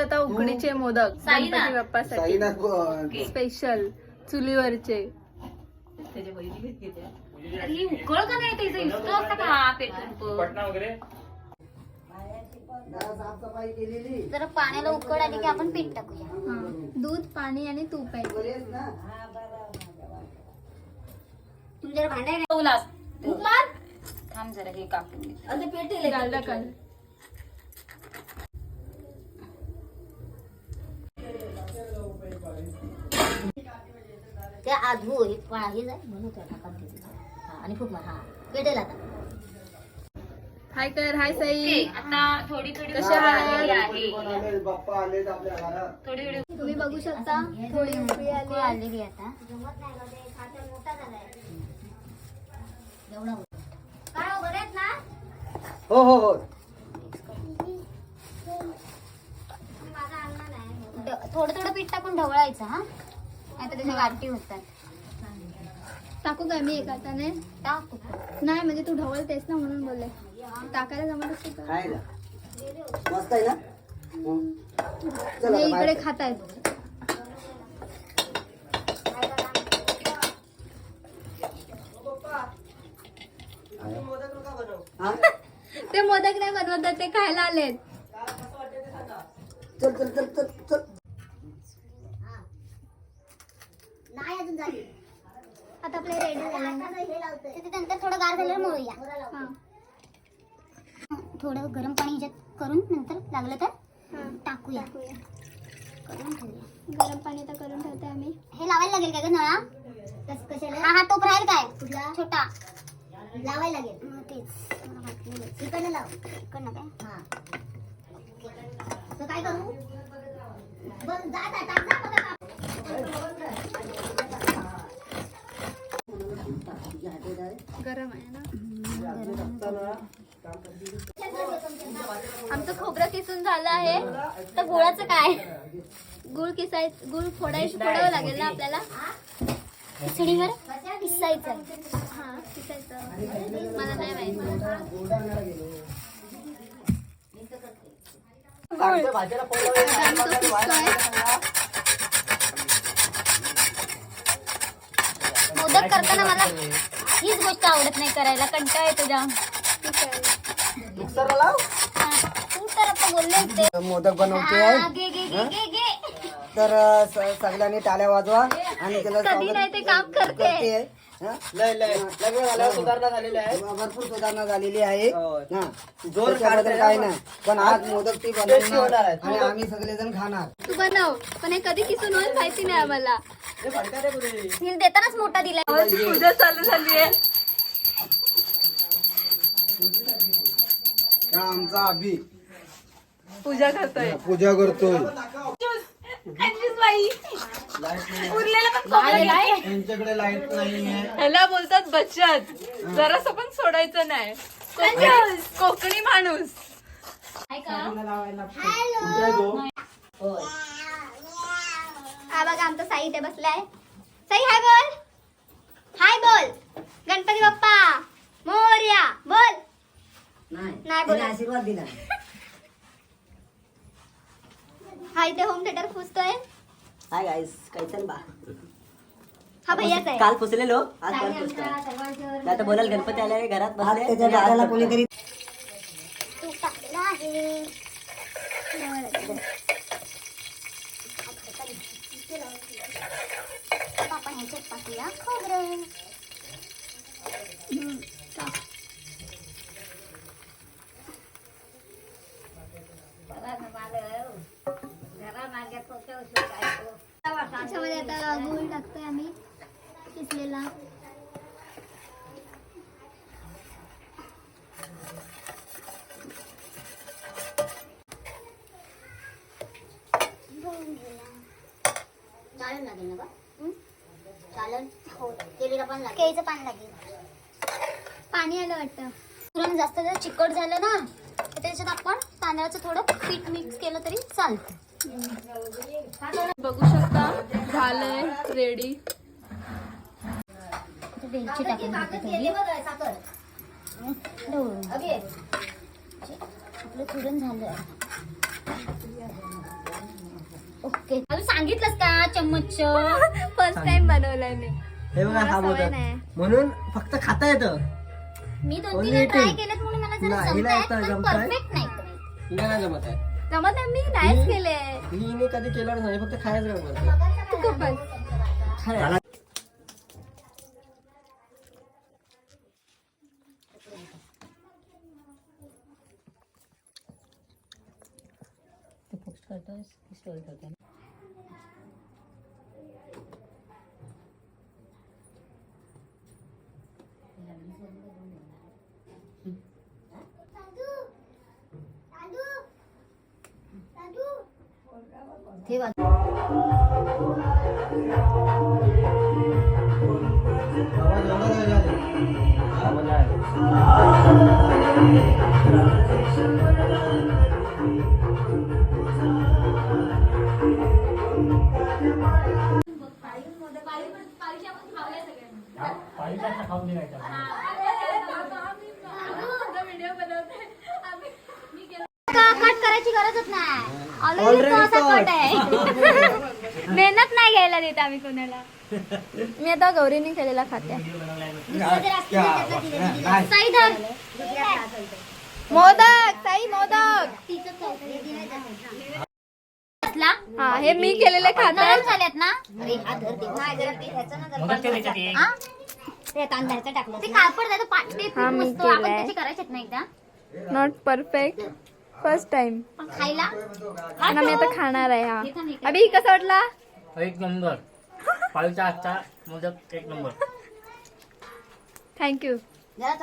आता उकडीचे मोदक. गणपती बाप्पासाठी. स्पेशल चुलीवरचे. ही उकळ का नाही त्याचं? इतकं असतं का? हा जरा साफसफाई केलेली जरा पाण्याला उकड आली की आपण पीठ टाकूया. हा. दूध पाणी आणि तूप आहे. तुमच्याकडे भांडे मार. थांब जरा हे कापून घे. ते आधू हे पण जाय घेतलं. हा, आणि खूप हा पेटेल आता हाय कर हाय साई आता थोडी थोडी कशा आहात? उकळी पण आहे आले बाप्पा आलेत आपल्या घरात थोडी थोडी तुम्ही बघू शकता थोडी उकळी आली. आलेली आता. काय हो, बरे आहेत ना हो हो हो थोडं थोडं पीठ टाकून ढवळायचं हा त्याच्या गाठी होतात. टाकू काय मी एका हाताने? टाक. नाही म्हणजे तू ढवळतेस ना म्हणून बोलले. टाकायला जमत असते का ना मस्त आहे ना? हं. चल नाही, आता इकडे बाहेर. खातायत हा? ते मोदक नाही बनवतात ते खायला आलेत. चल चल चल चल चल नाही अजून आता आपले रेडी झाले. थोडं गार झाल्यावर मोळूया. हा. थोडं गरम पाणी ह्याच्यात करून नंतर लागलं तर हा. टाकूया. करून ठेवूया. गरम पाणी तर करून ठेवते आम्ही. हे लावायला लागेल काय ग नळा? कशाला? हा हा टोप राहील काय? कुठला? छोटा. लावायला लागेल. तेच. मला वाटलेलं. इकडनं लाव. इकडनं काय? हा. काय करू? बस टाक जा बघा गरम आहे ना. आमचं खोबरं किसून झालं आहे. तर गुळाचं काय? गुळ किसाय गुळ फोडायचं फोडावं लागेल ना आपल्याला? खिचडीवर किसायचं. हा किसायचं. मला नाही माहिती. मोदक करताना मला हीच गोष्ट आवडत नाही करायला. कंटाळा येतो जाम. मिक्सरला लाव. हा, तू तर आता बोलले ते मोदक बनवते हा, आहे घे घे घे घे घे. तर अ, स- सगळ्यांनी टाळ्या वाजवा आणि त्याला कधी स्वागत नाही ते काम करते. करते. हा? लय लय. लग्न झाल्यावर सुधारणा झालेली आहे. भरपूर सुधारणा झालेली आहे. हो. हा. जोर त्याच्याबद्दल काढते काय ना. नाही. पण आज मोदक ती होणार बनवणार आहे. आणि आम्ही सगळेजण खाणार. तू बनव. पण हे कधी किसून होईल माहिती नाही आम्हाला. हे रे देतानाच मोठा दिलाय. पूजा चालू झाली आहे. हा आमचा अभि. पूजा करतोय. पूजा करतोय. यांच्याकडे लाइट नाही आहे ह्याला बोलतात बचत. जरास पण सोडायचं नाही. कोकणी- कोकणी माणूस. हा बघा आमचा साई इथे बसलाय. साई हाय बोल. हाय बोल. गणपती बाप्पा मोर्या बोल. नाही बोल आशीर्वाद दिला. हा इथे होम थिएटर पुसतोय. हाय गाईस कैसन बा हा भैयाच आहे. काल पुसलेलो. आज परत सर्वांच्यावर आता बोलाल गणपती आले घरात बसले त्याच्या आणि आज दादाला करतोय. कोणीतरी तूप टाकलेलं आहे आता आपण ह्याच्यात टाकूया खोबरं त्याच्यामध्ये आता गूळ टाकतोय आम्ही किसलेला चालन लागेल ना का चालन. हो केळीला पण लागेल. केळीचं पान लागेल. पाणी आलं वाटतं. पुरण जास्त जर चिकट झालं ना तर त्याच्यात आपण तांदळाचं थोडं पीठ मिक्स केलं तरी चालतं. बघू शकता झालंय रेडी वेलची टाकून. आपलं पुरण झालं. ओके. अजून सांगितलंस का चम्मच? फर्स्ट टाइम बनवलंय मी. हे बघा मला हा सवय नाही. म्हणून फक्त खाता येतं. मी दोन तीन ट्राय. केलेत म्हणून मला जरा नाही, हिला जमतायत, येतं, पण जमताय. परफेक्ट नाही करत. हिला नाही जमत आहे. जमत नाही मी नाहीच केले. हिने कधी केलं नाही फक्त खायचं जमत तू खूप बस. खायला ठेवा. का कट करायची गरजच नाही ऑलरेडी तो Already असा cut. कट आहे मेहनत नाही घ्यायला देत आम्ही कोणाला मी आता गौरीने केलेला खाते. साई धर. मोदक साई मोदक हे. असला? हा हे मी केलेले नरम खातात झाल्यात ना हा. नाही, ते हा? तांदळाचं टाकलं ते कापड जातं पा- ते हा, मी मस्त आपण केलंय. त्याचे करायचेत ना एकदा नॉट परफेक्ट फर्स्ट टाइम पण खायला? पण आम्ही आता खाणार आहे हा. अभि कसा वाटला? एक नंबर. पाळीचा आजचा मोदक एक नंबर. थँक्यू जरा